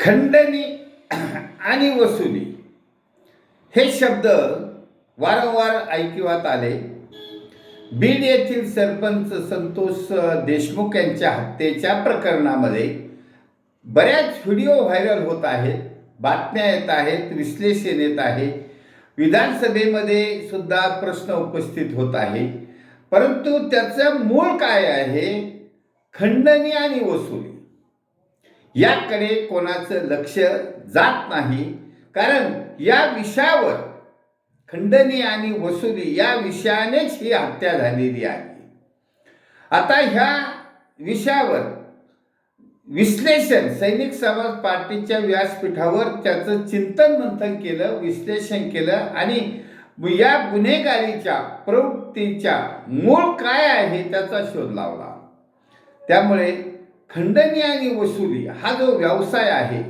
खंडणी आणि वसुली. हे शब्द वारंवार ऐकिवात आले. बीड येथील सरपंच संतोष देशमुख यांच्या हत्येच्या प्रकरणामध्ये बऱ्याच व्हिडिओ व्हायरल होत आहेत बातम्या येत आहेत विश्लेषण येत आहे. विधानसभेमध्ये सुद्धा प्रश्न उपस्थित होत आहे. परंतु त्याचं मूळ काय आहे? खंडणी आणि वसुली. याकडे कोणाचं लक्ष जात नाही. कारण या विषयावर खंडणी आणि वसुली या विषयानेच ही हत्या झालेली आहे. आता ह्या विषयावर विश्लेषण सैनिक समाज पार्टीच्या व्यासपीठावर त्याचं चिंतन मंथन केलं विश्लेषण केलं आणि या गुन्हेगारीच्या प्रवृत्तीच्या मूळ काय आहे त्याचा शोध लावला. त्यामुळे खंडणी आणि वसुली हा जो व्यवसाय आहे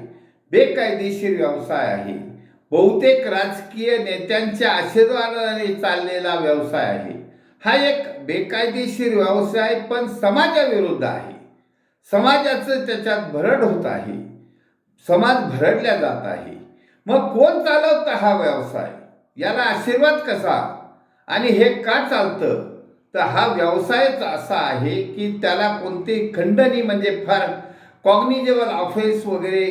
बेकायदेशीर व्यवसाय आहे बहुतेक राजकीय नेत्यांच्या आशीर्वादाने चाललेला व्यवसाय आहे. हा एक बेकायदेशीर व्यवसाय पण समाजाविरुद्ध आहे. समाजाचं त्याच्यात भरड होत आहे. समाज भरडल्या जात आहे. मग कोण चालवतं हा व्यवसाय? याला आशीर्वाद कसा? आणि हे का चालतं? तर हा व्यवसायच असा आहे की त्याला कोणती खंडणी म्हणजे फार कॉग्निजेबल ऑफेन्स वगैरे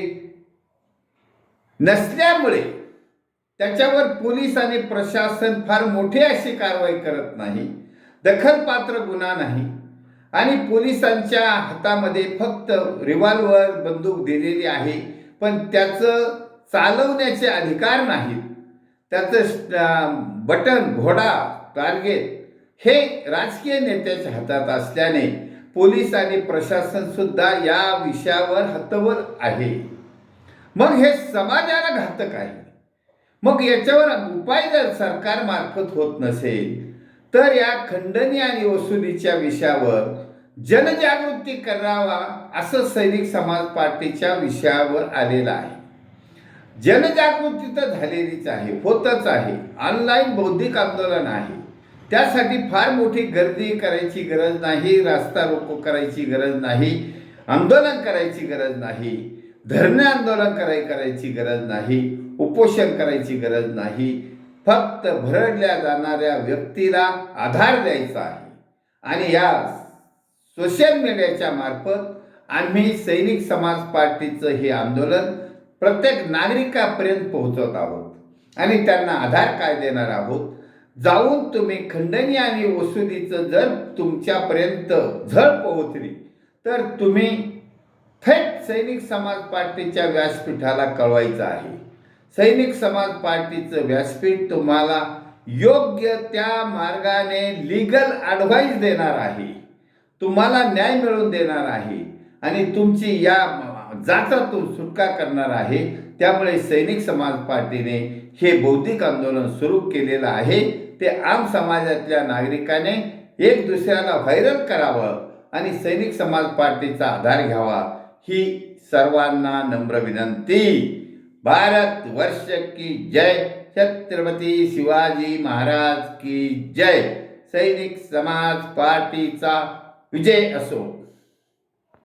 नसल्यामुळे त्याच्यावर पोलीस आणि प्रशासन फार मोठी अशी कारवाई करत नाही दखलपात्र गुन्हा नाही आणि पोलिसांच्या हातामध्ये फक्त रिव्हॉल्वर बंदूक दिलेली आहे पण त्याचं चालवण्याचे अधिकार नाहीत. त्याचं बटन घोडा टार्गेट हे राजकीय नेत्याच्या हातात असल्याने पोलीस आणि प्रशासन सुद्धा या विषयावर हतवर आहे. मग हे समाजाला घातक आहे. मग याच्यावर उपाय जर सरकारमार्फत होत नसेल तर या खंडणी आणि वसुलीच्या विषयावर जनजागृती करावा असं सैनिक समाज पार्टीच्या विषयावर आलेलं आहे. जनजागृती तर झालेलीच आहे होतच आहे. ऑनलाईन बौद्धिक आंदोलन आहे. त्यासाठी फार मोठी गर्दी करायची गरज नाही रास्ता रोको करायची गरज नाही आंदोलन करायची गरज नाही धरणे आंदोलन कराय करायची गरज नाही उपोषण करायची गरज नाही. फक्त भरडल्या जाणाऱ्या व्यक्तीला आधार द्यायचा आहे. आणि या सोशल मीडियाच्या मार्फत आम्ही सैनिक समाज पार्टीचं हे आंदोलन प्रत्येक नागरिकापर्यंत पोहोचवत आहोत. आणि त्यांना आधार काय देणार आहोत. जाऊन तुम्ही खंडणी आणि वसुलीचं जर तुमच्यापर्यंत झळ पोहोचली तर तुम्ही थेट सैनिक समाज पार्टीच्या व्यासपीठाला कळवायचं आहे. सैनिक समाज पार्टीचं व्यासपीठ तुम्हाला योग्य त्या मार्गाने लिगल ॲडवाईस देणार आहे. तुम्हाला न्याय मिळवून देणार आहे. आणि तुमची या जाचातून सुटका करणार आहे त्यामुळे सैनिक समाज पार्टीने हे बौद्धिक आंदोलन सुरू केलेलं आहे. ते आम समाजातल्या नागरिकाने एक दुसऱ्याला व्हायरल करावं आणि सैनिक समाज पार्टीचा आधार घ्यावा ही सर्वांना नम्र विनंती. भारत वर्ष की जय. छत्रपती शिवाजी महाराज की जय. सैनिक समाज पार्टीचा विजय असो.